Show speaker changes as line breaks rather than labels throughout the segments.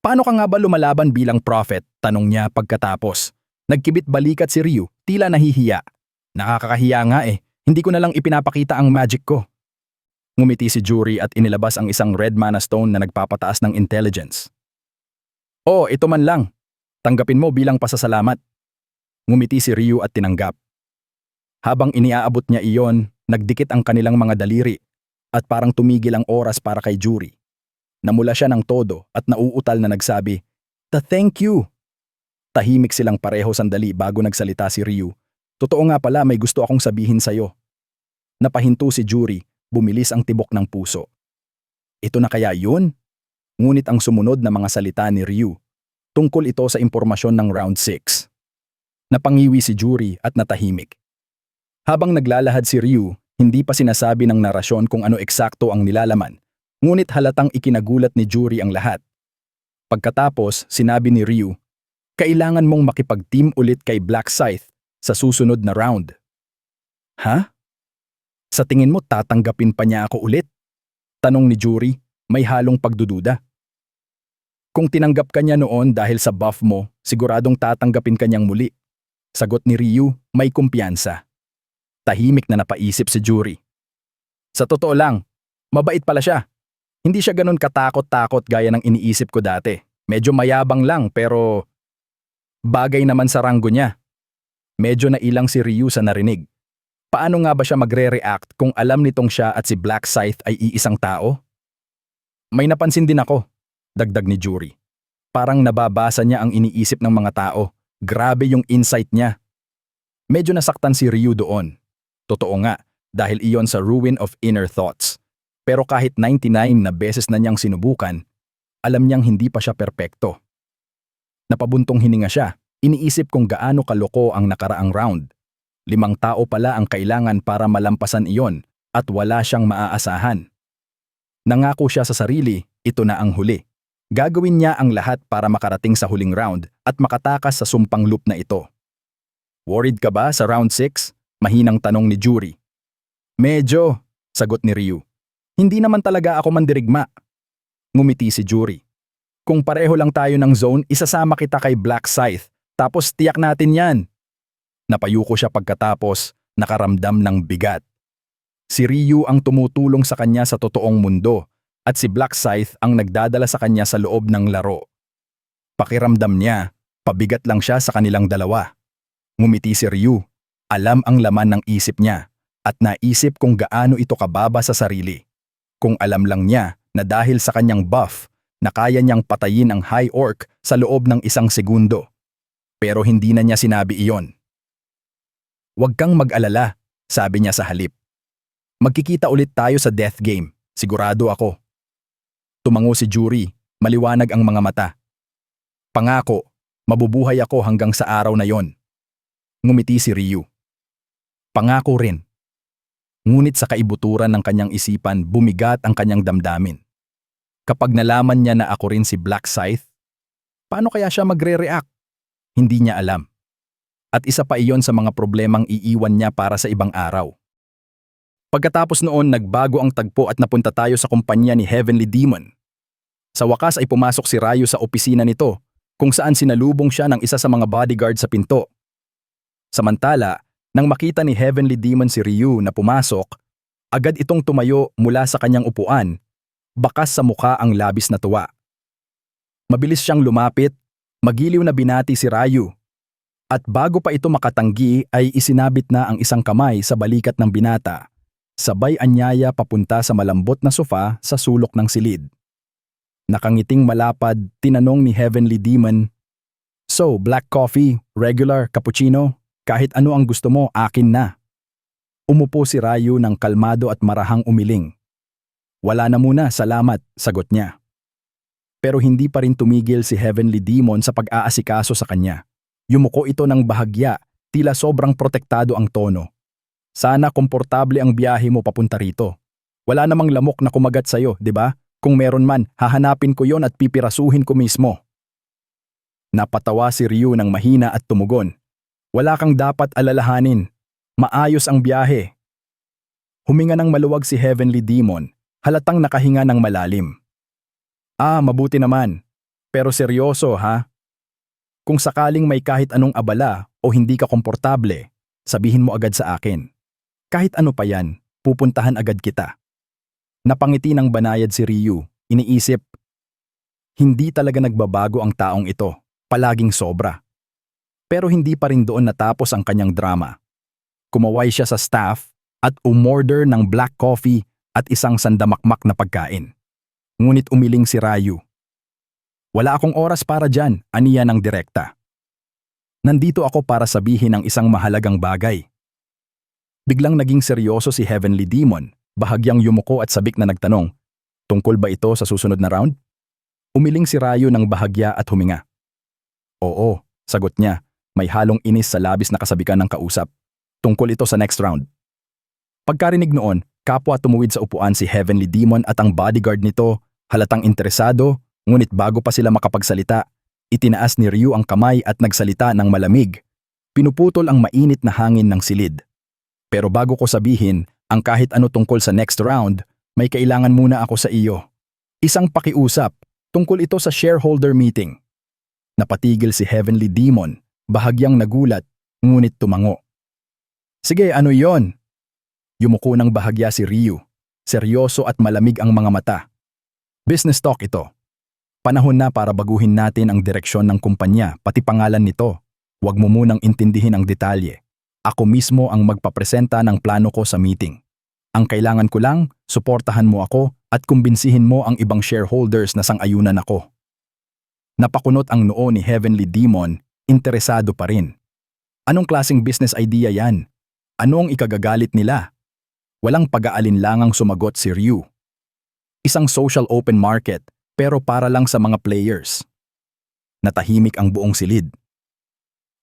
Paano ka nga ba lumalaban bilang prophet? Tanong niya pagkatapos. Nagkibit balikat si Ryu, tila nahihiya. Nakakakahiya nga eh, hindi ko na lang ipinapakita ang magic ko. Ngumiti si Jury at inilabas ang isang red mana stone na nagpapataas ng intelligence. Oh, ito man lang. Tanggapin mo bilang pasasalamat. Ngumiti si Ryu at tinanggap. Habang iniaabot niya iyon, nagdikit ang kanilang mga daliri at parang tumigil ang oras para kay Jury. Namula siya ng todo at nauutal na nagsabi, The thank you! Tahimik silang pareho sandali bago nagsalita si Ryu. Totoo nga pala may gusto akong sabihin sa'yo. Napahinto si Jury, bumilis ang tibok ng puso. Ito na kaya yun? Ngunit ang sumunod na mga salita ni Ryu, tungkol ito sa impormasyon ng round 6. Napangiwi si Jury at natahimik. Habang naglalahad si Ryu, hindi pa sinasabi ng narasyon kung ano eksakto ang nilalaman, ngunit halatang ikinagulat ni Jury ang lahat. Pagkatapos, sinabi ni Ryu, kailangan mong makipag-team ulit kay Black Scythe sa susunod na round. Ha? Sa tingin mo tatanggapin pa niya ako ulit? Tanong ni Jury, may halong pagdududa. Kung tinanggap ka niya noon dahil sa buff mo, siguradong tatanggapin ka niyang muli. Sagot ni Ryu, may kumpiyansa. Tahimik na napaisip si Jury. Sa totoo lang, mabait pala siya. Hindi siya ganun katakot-takot gaya ng iniisip ko dati. Medyo mayabang lang pero bagay naman sa ranggo niya. Medyo nailang si Ryu sa narinig. Paano nga ba siya magre-react kung alam nitong siya at si Black Scythe ay iisang tao? May napansin din ako, dagdag ni Jury. Parang nababasa niya ang iniisip ng mga tao. Grabe yung insight niya. Medyo nasaktan si Ryu doon. Totoo nga, dahil iyon sa ruin of inner thoughts. Pero kahit 99 na beses na niyang sinubukan, alam niyang hindi pa siya perpekto. Napabuntong hininga siya, iniisip kung gaano kaloko ang nakaraang round. Limang tao pala ang kailangan para malampasan iyon at wala siyang maaasahan. Nangako siya sa sarili, ito na ang huli. Gagawin niya ang lahat para makarating sa huling round at makatakas sa sumpang loop na ito. Worried ka ba sa round 6? Mahinang tanong ni Jury. Medyo, sagot ni Ryu. Hindi naman talaga ako mandirigma. Ngumiti si Jury. Kung pareho lang tayo ng zone, isasama kita kay Black Scythe, tapos tiyak natin yan. Napayuko siya pagkatapos, nakaramdam ng bigat. Si Ryu ang tumutulong sa kanya sa totoong mundo at si Black Scythe ang nagdadala sa kanya sa loob ng laro. Pakiramdam niya, pabigat lang siya sa kanilang dalawa. Ngumiti si Ryu, alam ang laman ng isip niya at naisip kung gaano ito kababa sa sarili. Kung alam lang niya na dahil sa kanyang buff, na kaya niyang patayin ang High Orc sa loob ng isang segundo. Pero hindi na niya sinabi iyon. Huwag kang mag-alala, sabi niya sa halip. Magkikita ulit tayo sa death game, sigurado ako. Tumango si Jury, maliwanag ang mga mata. Pangako, mabubuhay ako hanggang sa araw na yon. Ngumiti si Ryu. Pangako rin. Ngunit sa kaibuturan ng kanyang isipan, bumigat ang kanyang damdamin. Kapag nalaman niya na ako rin si Black Scythe, paano kaya siya magre-react? Hindi niya alam. At isa pa iyon sa mga problemang iiwan niya para sa ibang araw. Pagkatapos noon, nagbago ang tagpo at napunta tayo sa kumpanya ni Heavenly Demon. Sa wakas ay pumasok si Rayo sa opisina nito, kung saan sinalubong siya ng isa sa mga bodyguard sa pinto. Samantala, nang makita ni Heavenly Demon si Ryu na pumasok, agad itong tumayo mula sa kanyang upuan, bakas sa mukha ang labis na tuwa. Mabilis siyang lumapit, magiliw na binati si Rayu. At bago pa ito makatanggi ay isinabit na ang isang kamay sa balikat ng binata, sabay anyaya papunta sa malambot na sofa sa sulok ng silid. Nakangiting malapad, tinanong ni Heavenly Demon, So, black coffee, regular, cappuccino, kahit ano ang gusto mo, akin na. Umupo si Rayu ng kalmado at marahang umiling. Wala na muna, salamat, sagot niya. Pero hindi pa rin tumigil si Heavenly Demon sa pag-aasikaso sa kanya. Yumuko ito ng bahagya, tila sobrang protektado ang tono. Sana komportable ang biyahe mo papunta rito. Wala namang lamok na kumagat sa'yo, di ba? Kung meron man, hahanapin ko yon at pipirasuhin ko mismo. Napatawa si Ryu ng mahina at tumugon. Wala kang dapat alalahanin. Maayos ang biyahe. Huminga ng maluwag si Heavenly Demon, halatang nakahinga ng malalim. Ah, mabuti naman. Pero seryoso ha? Kung sakaling may kahit anong abala o hindi ka komportable, sabihin mo agad sa akin. Kahit ano pa yan, pupuntahan agad kita. Napangiti ng banayad si Ryu, iniisip, hindi talaga nagbabago ang taong ito, palaging sobra. Pero hindi pa rin doon natapos ang kanyang drama. Kumaway siya sa staff at umorder ng black coffee at isang sandamakmak na pagkain. Ngunit umiling si Ryu. Wala akong oras para dyan, aniya ng direkta. Nandito ako para sabihin ang isang mahalagang bagay. Biglang naging seryoso si Heavenly Demon, bahagyang yumuko at sabik na nagtanong, tungkol ba ito sa susunod na round? Umiling si Ryu ng bahagya at huminga. Oo, sagot niya, may halong inis sa labis na kasabikan ng kausap. Tungkol ito sa next round. Pagkarinig noon, kapwa tumuwid sa upuan si Heavenly Demon at ang bodyguard nito, halatang interesado, ngunit bago pa sila makapagsalita, itinaas ni Ryu ang kamay at nagsalita ng malamig. Pinuputol ang mainit na hangin ng silid. Pero bago ko sabihin ang kahit ano tungkol sa next round, may kailangan muna ako sa iyo. Isang pakiusap, tungkol ito sa shareholder meeting. Napatigil si Heavenly Demon, bahagyang nagulat, ngunit tumango. Sige, ano yon? Yumuko ng bahagya si Ryu. Seryoso at malamig ang mga mata. Business talk ito. Panahon na para baguhin natin ang direksyon ng kumpanya, pati pangalan nito. Huwag mo munang intindihin ang detalye. Ako mismo ang magpapresenta ng plano ko sa meeting. Ang kailangan ko lang, suportahan mo ako at kumbinsihin mo ang ibang shareholders na sang-ayunan ako. Napakunot ang noo ni Heavenly Demon, interesado pa rin. Anong klasing business idea yan? Anong ikagagalit nila? Walang pag-aalinlangang sumagot si Ryu. Isang social open market pero para lang sa mga players. Natahimik ang buong silid.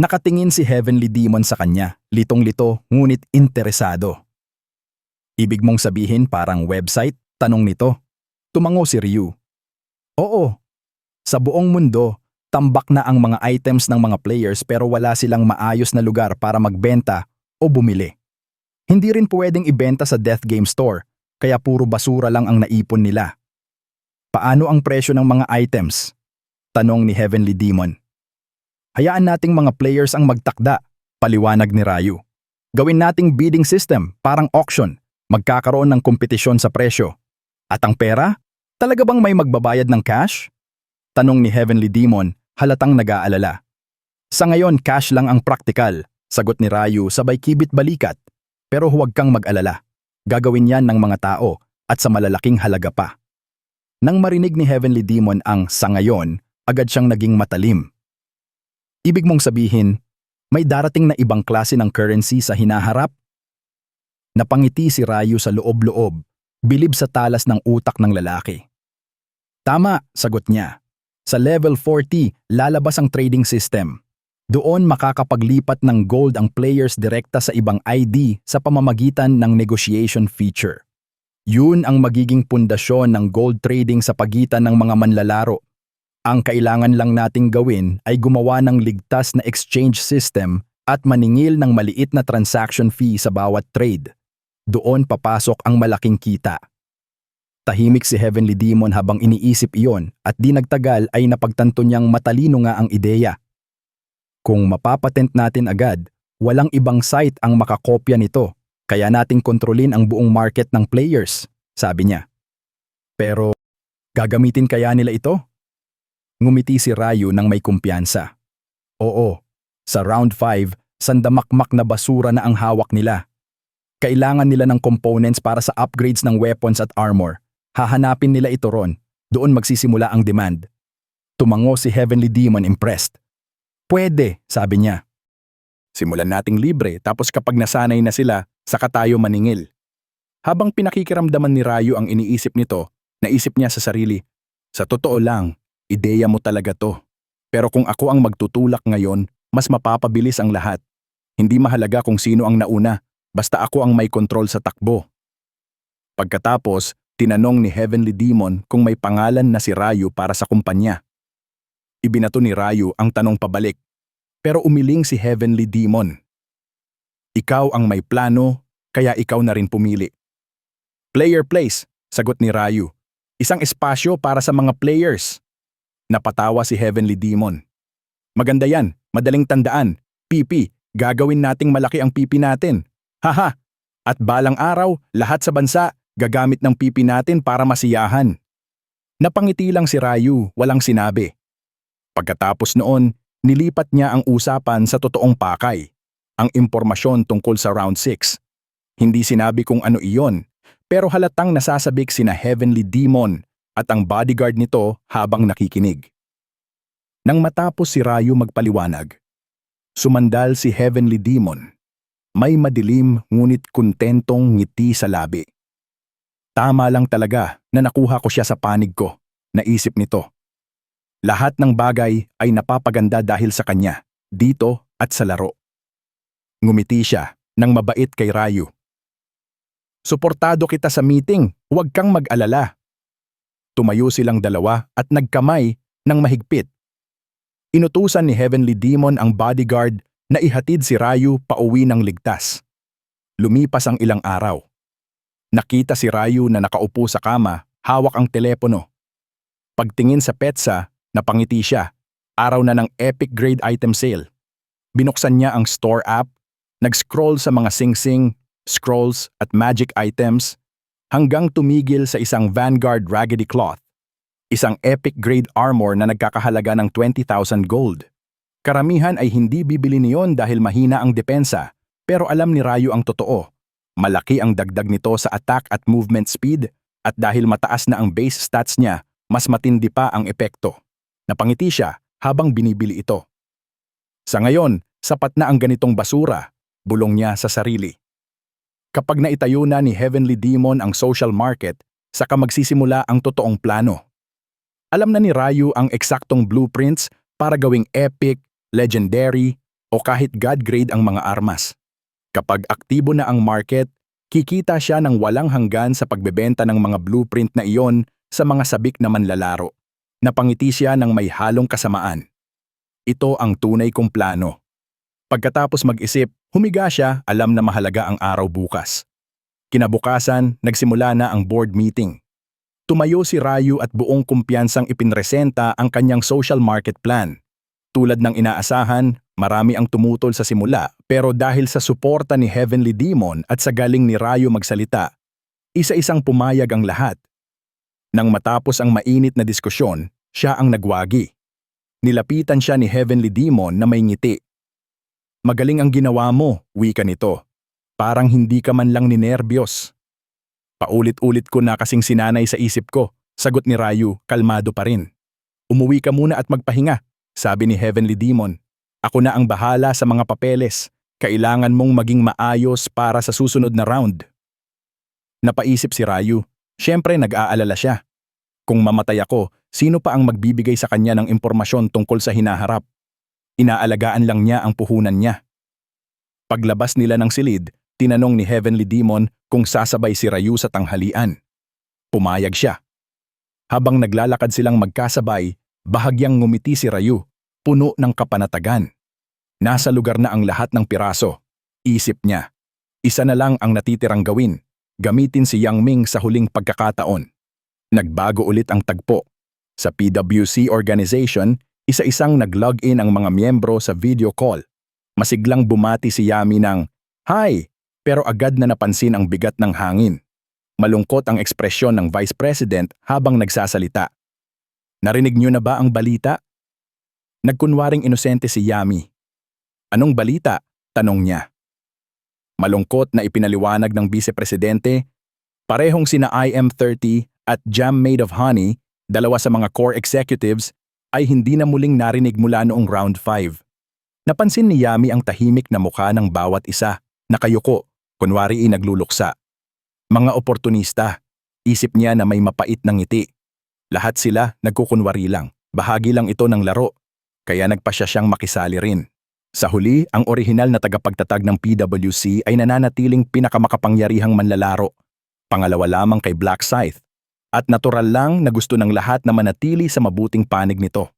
Nakatingin si Heavenly Demon sa kanya, litong-lito ngunit interesado. Ibig mong sabihin parang website? Tanong nito. Tumango si Ryu. Oo. Sa buong mundo, tambak na ang mga items ng mga players pero wala silang maayos na lugar para magbenta o bumili. Hindi rin pwedeng ibenta sa Death Game Store, kaya puro basura lang ang naipon nila. Paano ang presyo ng mga items? Tanong ni Heavenly Demon. Hayaan nating mga players ang magtakda, paliwanag ni Ryu. Gawin nating bidding system, parang auction. Magkakaroon ng kompetisyon sa presyo. At ang pera? Talaga bang may magbabayad ng cash? Tanong ni Heavenly Demon, halatang nag-aalala. Sa ngayon, cash lang ang praktikal, sagot ni Ryu sabay kibit balikat. Pero huwag kang mag-alala. Gagawin yan ng mga tao at sa malalaking halaga pa. Nang marinig ni Heavenly Demon ang sa ngayon, agad siyang naging matalim. Ibig mong sabihin, may darating na ibang klase ng currency sa hinaharap? Napangiti si Ryu sa loob-loob, bilib sa talas ng utak ng lalaki. Tama, sagot niya. Sa level 40, lalabas ang trading system. Doon makakapaglipat ng gold ang players direkta sa ibang ID sa pamamagitan ng negotiation feature. Yun ang magiging pundasyon ng gold trading sa pagitan ng mga manlalaro. Ang kailangan lang nating gawin ay gumawa ng ligtas na exchange system at maningil ng maliit na transaction fee sa bawat trade. Doon papasok ang malaking kita. Tahimik si Heavenly Demon habang iniisip iyon at di nagtagal ay napagtanto niyang matalino nga ang ideya. Kung mapapatent natin agad, walang ibang site ang makakopya nito, kaya nating kontrolin ang buong market ng players, sabi niya. Pero, gagamitin kaya nila ito? Ngumiti si Ryu nang may kumpiyansa. Oo, sa round 5, sandamakmak na basura na ang hawak nila. Kailangan nila ng components para sa upgrades ng weapons at armor. Hahanapin nila ito ron. Doon magsisimula ang demand. Tumango si Heavenly Demon impressed. Pwede, sabi niya. Simulan nating libre tapos kapag nasanay na sila, saka tayo maningil. Habang pinakikiramdaman ni Rayo ang iniisip nito, naisip niya sa sarili, sa totoo lang, ideya mo talaga to. Pero kung ako ang magtutulak ngayon, mas mapapabilis ang lahat. Hindi mahalaga kung sino ang nauna, basta ako ang may kontrol sa takbo. Pagkatapos, tinanong ni Heavenly Demon kung may pangalan na si Rayo para sa kumpanya. Ibinato ni Rayo ang tanong pabalik. Pero umiling si Heavenly Demon. Ikaw ang may plano, kaya ikaw na rin pumili. Player place, sagot ni Rayo. Isang espasyo para sa mga players. Napatawa si Heavenly Demon. Maganda yan, madaling tandaan. Pipi, gagawin nating malaki ang pipi natin. Haha! At balang araw, lahat sa bansa, gagamit ng pipi natin para masiyahan. Napangiti lang si Rayu, walang sinabi. Pagkatapos noon, nilipat niya ang usapan sa totoong pakay, ang impormasyon tungkol sa Round 6. Hindi sinabi kung ano iyon, pero halatang nasasabik sina Heavenly Demon at ang bodyguard nito habang nakikinig. Nang matapos si Rayu magpaliwanag, sumandal si Heavenly Demon. May madilim ngunit kontentong ngiti sa labi. Tama lang talaga na nakuha ko siya sa panig ko, naisip nito. Lahat ng bagay ay napapaganda dahil sa kanya, dito at sa laro. Ngumiti siya nang mabait kay Rayu. Suportado kita sa meeting, huwag kang mag-alala. Tumayo silang dalawa at nagkamay ng mahigpit. Inutusan ni Heavenly Demon ang bodyguard na ihatid si Rayu pauwi ng ligtas. Lumipas ang ilang araw. Nakita si Rayu na nakaupo sa kama, hawak ang telepono. Pagtingin sa petsa, napangiti siya. Araw na ng epic grade item sale. Binuksan niya ang store app, nag-scroll sa mga sing-sing, scrolls at magic items hanggang tumigil sa isang Vanguard Raggedy Cloth, isang epic grade armor na nagkakahalaga ng 20,000 gold. Karamihan ay hindi bibili niyon dahil mahina ang depensa, pero alam ni Rayo ang totoo. Malaki ang dagdag nito sa attack at movement speed at dahil mataas na ang base stats niya, mas matindi pa ang epekto. Napangiti siya habang binibili ito. Sa ngayon, sapat na ang ganitong basura, bulong niya sa sarili. Kapag naitayo na ni Heavenly Demon ang social market, saka magsisimula ang totoong plano. Alam na ni Rayu ang eksaktong blueprints para gawing epic, legendary, o kahit God grade ang mga armas. Kapag aktibo na ang market, kikita siya ng walang hanggan sa pagbebenta ng mga blueprint na iyon sa mga sabik na manlalaro. Napangiti siya ng may halong kasamaan. Ito ang tunay kong plano. Pagkatapos mag-isip, humiga siya alam na mahalaga ang araw bukas. Kinabukasan, nagsimula na ang board meeting. Tumayo si Rayu at buong kumpiyansang ipinresenta ang kanyang social market plan. Tulad ng inaasahan, marami ang tumutol sa simula pero dahil sa suporta ni Heavenly Demon at sa galing ni Rayo magsalita, isa-isang pumayag ang lahat. Nang matapos ang mainit na diskusyon, siya ang nagwagi. Nilapitan siya ni Heavenly Demon na may ngiti. Magaling ang ginawa mo, wika nito. Parang hindi ka man lang ninerbiyos. Paulit-ulit ko na kasing sinanay sa isip ko, sagot ni Rayu, kalmado pa rin. Umuwi ka muna at magpahinga, sabi ni Heavenly Demon. Ako na ang bahala sa mga papeles. Kailangan mong maging maayos para sa susunod na round. Napaisip si Rayu. Siyempre nag-aalala siya. Kung mamatay ako, sino pa ang magbibigay sa kanya ng impormasyon tungkol sa hinaharap? Inaalagaan lang niya ang puhunan niya. Paglabas nila ng silid, tinanong ni Heavenly Demon kung sasabay si Rayu sa tanghalian. Pumayag siya. Habang naglalakad silang magkasabay, bahagyang ngumiti si Rayu, puno ng kapanatagan. Nasa lugar na ang lahat ng piraso. Isip niya. Isa na lang ang natitirang gawin. Gamitin si Yang Ming sa huling pagkakataon. Nagbago ulit ang tagpo. Sa PWC organization, isa-isang nag-login ang mga miyembro sa video call. Masiglang bumati si Yami ng, Hi! Pero agad na napansin ang bigat ng hangin. Malungkot ang ekspresyon ng Vice President habang nagsasalita. Narinig niyo na ba ang balita? Nagkunwaring inosente si Yami. Anong balita? Tanong niya. Malungkot na ipinaliwanag ng Vice Presidente, parehong sina IM30 at Jam Made of Honey, dalawa sa mga core executives, ay hindi na muling narinig mula noong round 5. Napansin ni Yami ang tahimik na mukha ng bawat isa, nakayuko, kunwari inagluluksa. Mga oportunista, isip niya na may mapait ng ngiti. Lahat sila nagkukunwari lang, bahagi lang ito ng laro, kaya nagpasya siyang makisali rin. Sa huli, ang orihinal na tagapagtatag ng PWC ay nananatiling pinakamakapangyarihang manlalaro. Pangalawa lamang kay Black Scythe. At natural lang na gusto ng lahat na manatili sa mabuting panig nito.